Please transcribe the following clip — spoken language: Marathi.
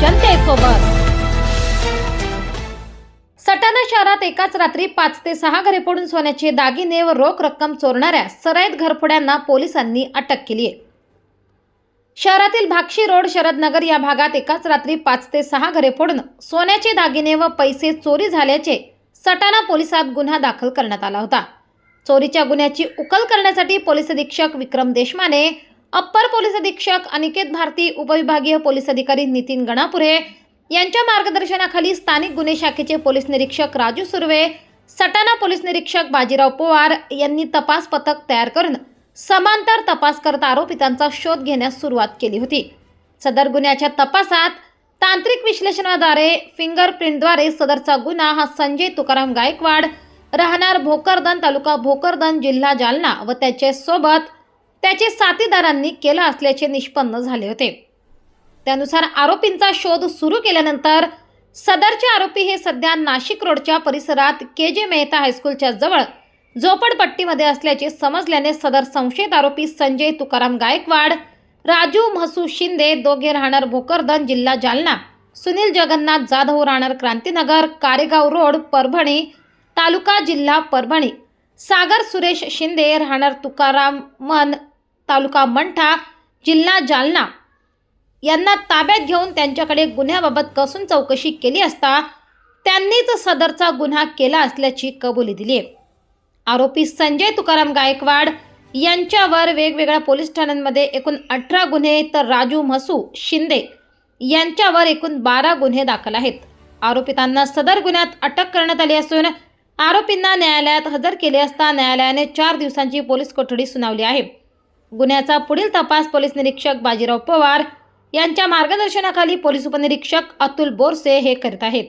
जनतेसोबत. सटाणा शहरात एकाच रात्री पाच ते सहा घरे पडून सोन्याचे दागिने व रोख रक्कम चोरणाऱ्या सराईत घरफोड्यांना पोलिसांनी अटक केली आहे. शहरातील भाक्षी रोड शरदनगर या भागात एकाच रात्री पाच ते सहा घरे फोडून सोन्याचे दागिने व पैसे चोरी झाल्याचे सटाणा पोलिसात गुन्हा दाखल करण्यात आला होता. चोरीच्या गुन्ह्याची उकल करण्यासाठी पोलीस अधीक्षक विक्रम देशमाने अप्पर पोलीस अधीक्षक अनिकेत भारती उपविभागीय पोलीस अधिकारी नितीन गणापुरे यांच्या मार्गदर्शनाखाली स्थानिक गुन्हे शाखेचे पोलीस निरीक्षक राजू सुर्वे सटाणा पोलीस निरीक्षक बाजीराव पवार यांनी तपास पथक तयार करून समांतर तपास करत आरोपितांचा शोध घेण्यास सुरुवात केली होती. सदर गुन्ह्याच्या तपासात तांत्रिक विश्लेषणाद्वारे फिंगरप्रिंटद्वारे सदरचा गुन्हा हा संजय तुकाराम गायकवाड राहणार भोकरदन तालुका भोकरदन जिल्हा जालना व त्याचे सोबत त्याचे साथीदारांनी केला असल्याचे निष्पन्न झाले होते. त्यानुसार आरोपींचा शोध सुरू केल्यानंतर सदरचे आरोपी हे सध्या नाशिक रोडच्या परिसरात के जे मेहता हायस्कूलच्या जवळ झोपडपट्टीमध्ये असल्याचे समजल्याने सदर संशयित आरोपी संजय तुकाराम गायकवाड राजू म्हसू शिंदे दोघे राहणार भोकरदन जिल्हा जालना सुनील जगन्नाथ जाधव राहणार क्रांतीनगर कारेगाव रोड परभणी तालुका जिल्हा परभणी सागर सुरेश शिंदे राहणार तुकाराम मन तालुका मंठा जिल्हा जालना. यांना ताब्यात घेऊन त्यांच्याकडे गुन्ह्याबाबत कसून चौकशी केली असता त्यांनीच सदरचा गुन्हा केला असल्याची कबुली दिली. आहे आरोपी संजय तुकाराम गायकवाड यांच्यावर वेगवेगळ्या पोलीस ठाण्यांमध्ये एकूण अठरा गुन्हे तर राजू म्हसू शिंदे यांच्यावर एकूण बारा गुन्हे दाखल आहेत. आरोपितांना सदर गुन्ह्यात अटक करण्यात आली असून आरोपींना न्यायालयात हजर केले असता न्यायालयाने चार दिवसांची पोलीस कोठडी सुनावली आहे. गुन्ह्याचा पुढील तपास पोलीस निरीक्षक बाजीराव पवार यांच्या मार्गदर्शनाखाली पोलीस उपनिरीक्षक अतुल बोरसे हे करीत आहेत.